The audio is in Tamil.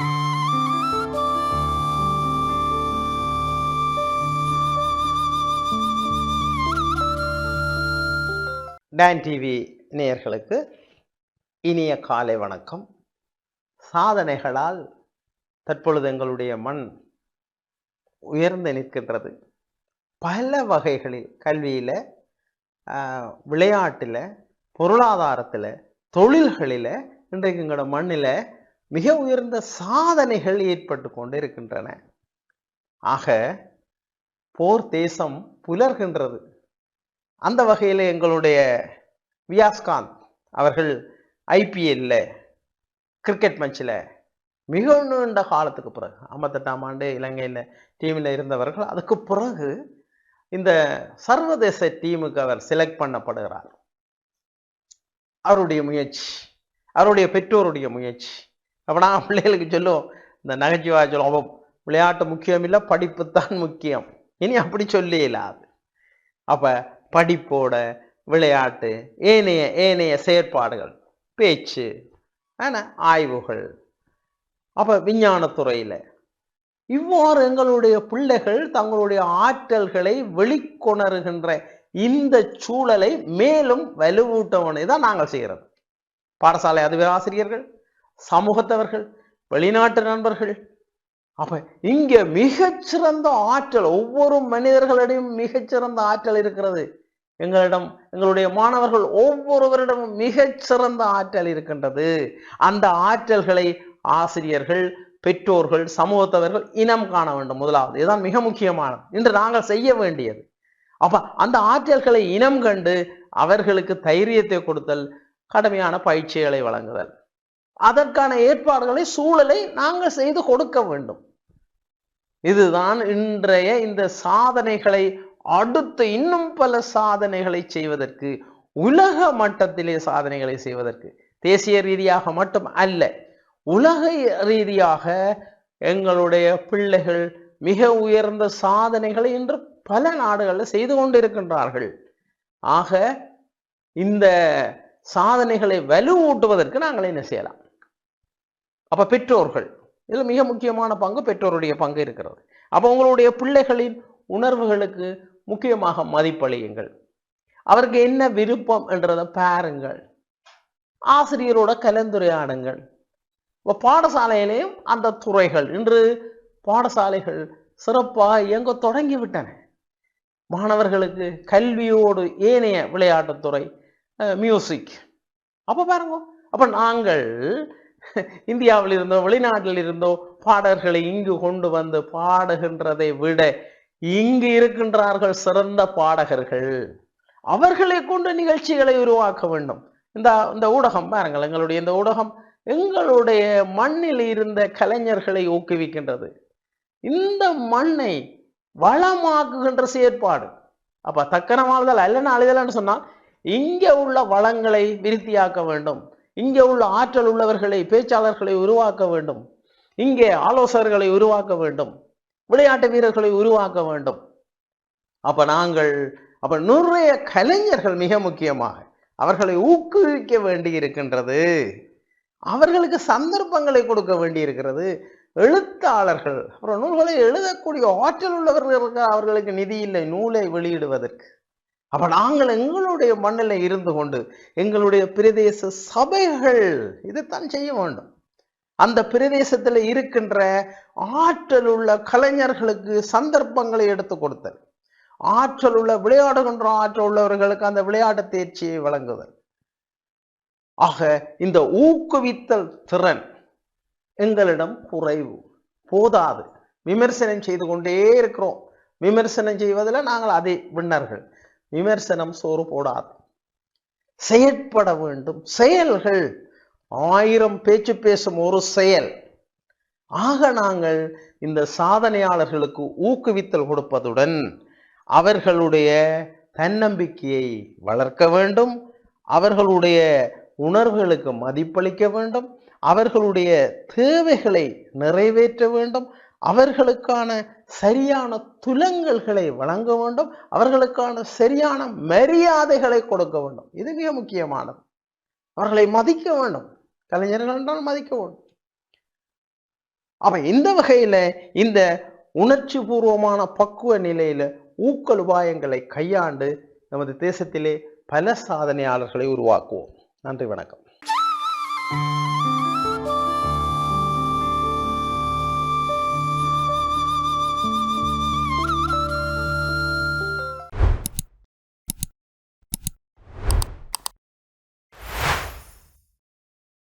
டான் டிவி நேயர்களுக்கு இனிய காலை வணக்கம். சாதனைகளால் தற்பொழுது எங்களுடைய மண் உயர்ந்து நிற்கின்றது. பல வகைகளில் கல்வியில் விளையாட்டில் பொருளாதாரத்தில் தொழில்களில் இன்றைக்கு எங்களோட மண்ணில் மிக உயர்ந்த சாதனைகள் ஏற்பட்டு கொண்டு இருக்கின்றன. ஆக போர் தேசம் புலர்கின்றது. அந்த வகையில் எங்களுடைய வியாஸ்காந்த் அவர்கள் ஐபிஎல்ல கிரிக்கெட் மேட்ச்சில் மிக நீண்ட காலத்துக்கு பிறகு ஐம்பத்தெட்டாம் ஆண்டு இலங்கையில் டீமில் இருந்தவர்கள் அதுக்கு பிறகு இந்த சர்வதேச டீமுக்கு அவர் செலக்ட் பண்ணப்படுகிறார். அவருடைய முயற்சி அவருடைய பெற்றோருடைய முயற்சி அப்போ நான் பிள்ளைகளுக்கு சொல்லுவோம் இந்த நகைச்சுவா சொல்லுவோம் விளையாட்டு முக்கியம் இல்லை படிப்பு தான் முக்கியம். இனி அப்படி சொல்லி அப்போ படிப்போட விளையாட்டு ஏனைய ஏனைய செயற்பாடுகள் பேச்சு ஆனால் ஆய்வுகள் அப்போ விஞ்ஞானத்துறையில். இவ்வாறு எங்களுடைய பிள்ளைகள் தங்களுடைய ஆற்றல்களை வெளிக்கொணருகின்ற இந்த சூழலை மேலும் வலுவூட்டவனை தான் நாங்கள் செய்கிறது. பாடசாலை அதுவே ஆசிரியர்கள் சமூகத்தவர்கள் வெளிநாட்டு நண்பர்கள். அப்ப இங்க மிகச்சிறந்த ஆற்றல் ஒவ்வொரு மனிதர்களிடையும் மிகச்சிறந்த ஆற்றல் இருக்கிறது. எங்களிடம் எங்களுடைய மாணவர்கள் ஒவ்வொருவரிடமும் மிகச்சிறந்த ஆற்றல் இருக்கின்றது. அந்த ஆற்றல்களை ஆசிரியர்கள் பெற்றோர்கள் சமூகத்தவர்கள் இனம் காண வேண்டும் முதலாவது. இதுதான் மிக முக்கியமானது. இன்று நாங்கள் செய்ய வேண்டியது. அப்ப அந்த ஆற்றல்களை இனம் கண்டு அவர்களுக்கு தைரியத்தை கொடுத்தல் கடுமையான பயிற்சிகளை வழங்குதல். அதற்கான ஏற்பாடுகளை சூழலை நாங்கள் செய்து கொடுக்க வேண்டும். இதுதான் இன்றைய இந்த சாதனைகளை அடுத்து இன்னும் பல சாதனைகளை செய்வதற்கு உலக மட்டத்திலே சாதனைகளை செய்வதற்கு தேசிய ரீதியாக மட்டும் அல்ல உலக ரீதியாக எங்களுடைய பிள்ளைகள் மிக உயர்ந்த சாதனைகளை இன்று பல நாடுகளில் செய்து கொண்டிருக்கின்றார்கள். ஆக இந்த சாதனைகளை வலுவூட்டுவதற்கு நாங்கள் என்ன செய்யலாம்? அப்போ பெற்றோர்கள் இதில் மிக முக்கியமான பங்கு பெற்றோருடைய பங்கு இருக்கிறது. அப்போ உங்களுடைய பிள்ளைகளின் உணர்வுகளுக்கு முக்கியமாக மதிப்பளியுங்கள். அவருக்கு என்ன விருப்பம் என்றதை பாருங்கள். ஆசிரியரோட கலந்துரையாடுங்கள். இப்போ பாடசாலையிலேயும் அந்த துறைகள் இன்று பாடசாலைகள் சிறப்பாக இயங்க தொடங்கிவிட்டன. மாணவர்களுக்கு கல்வியோடு ஏனைய விளையாட்டுத்துறை மியூசிக் அப்போ பாருங்க. அப்போ நாங்கள் இந்தியாவில் இருந்தோ வெளிநாட்டில் இருந்தோ பாடல்களை இங்கு கொண்டு வந்து பாடுகின்றதை விட இங்கு இருக்கின்றார்கள் சிறந்த பாடகர்கள். அவர்களை கொண்டு நிகழ்ச்சிகளை உருவாக்க வேண்டும். இந்த இந்த ஊடகம் பாருங்கள் எங்களுடைய இந்த ஊடகம் எங்களுடைய மண்ணில் இருந்த கலைஞர்களை ஊக்குவிக்கின்றது. இந்த மண்ணை வளமாக்குகின்ற செயற்பாடு. அப்ப தக்கரமாவதால் அல்ல நாளிதழானு சொன்னால் இங்கே உள்ள வளங்களை விருத்தியாக்க வேண்டும். இங்கே உள்ள ஆற்றல் உள்ளவர்களை பேச்சாளர்களை உருவாக்க வேண்டும். இங்கே ஆலோசகர்களை உருவாக்க வேண்டும். விளையாட்டு வீரர்களை உருவாக்க வேண்டும். அப்ப நாங்கள் அப்ப நிறைய கலைஞர்கள் மிக முக்கியமாக அவர்களை ஊக்குவிக்க வேண்டி இருக்கின்றது அவர்களுக்கு சந்தர்ப்பங்களை கொடுக்க வேண்டி இருக்கிறது எழுத்தாளர்கள் அப்புறம் நூல்களை எழுதக்கூடிய ஆற்றல் உள்ளவர்கள் அவர்களுக்கு நிதி இல்லை நூலை வெளியிடுவதற்கு. அப்ப நாங்கள் எங்களுடைய மண்ணில் இருந்து கொண்டு எங்களுடைய பிரதேச சபைகள் இதைத்தான் செய்ய வேண்டும். அந்த பிரதேசத்தில் இருக்கின்ற ஆற்றல் உள்ள கலைஞர்களுக்கு சந்தர்ப்பங்களை எடுத்து கொடுத்தல். ஆற்றல் உள்ள விளையாடுகின்ற ஆற்றல் உள்ளவர்களுக்கு அந்த விளையாட்டு தேர்ச்சியை வழங்குதல். ஆக இந்த ஊக்குவித்தல் திறன் எங்களிடம் குறைவு போதாது. விமர்சனம் செய்து கொண்டே இருக்கிறோம். விமர்சனம் செய்வதில் நாங்கள் அதே விண்ணர்கள். விமர்சனம் சோறு போடாது. செயற்பட வேண்டும். செயல்கள் ஆயிரம் பேச்சு பேசும் ஒரு செயல். ஆக நாங்கள் இந்த சாதனையாளர்களுக்கு ஊக்குவித்தல் கொடுப்பதுடன் அவர்களுடைய தன்னம்பிக்கையை வளர்க்க வேண்டும். அவர்களுடைய உணர்வுகளுக்கு மதிப்பளிக்க வேண்டும். அவர்களுடைய தேவைகளை நிறைவேற்ற வேண்டும். அவர்களுக்கான சரியான துலங்கல்களை வழங்க வேண்டும். அவர்களுக்கான சரியான மரியாதைகளை கொடுக்க வேண்டும். இது மிக முக்கியமானது. அவர்களை மதிக்க வேண்டும். கலைஞர்கள் என்றால் மதிக்க வேண்டும். அப்ப இந்த வகையில இந்த உணர்ச்சி பூர்வமான பக்குவ நிலையில ஊக்கல் உபாயங்களை கையாண்டு நமது தேசத்திலே பல சாதனையாளர்களை உருவாக்குவோம். நன்றி வணக்கம்.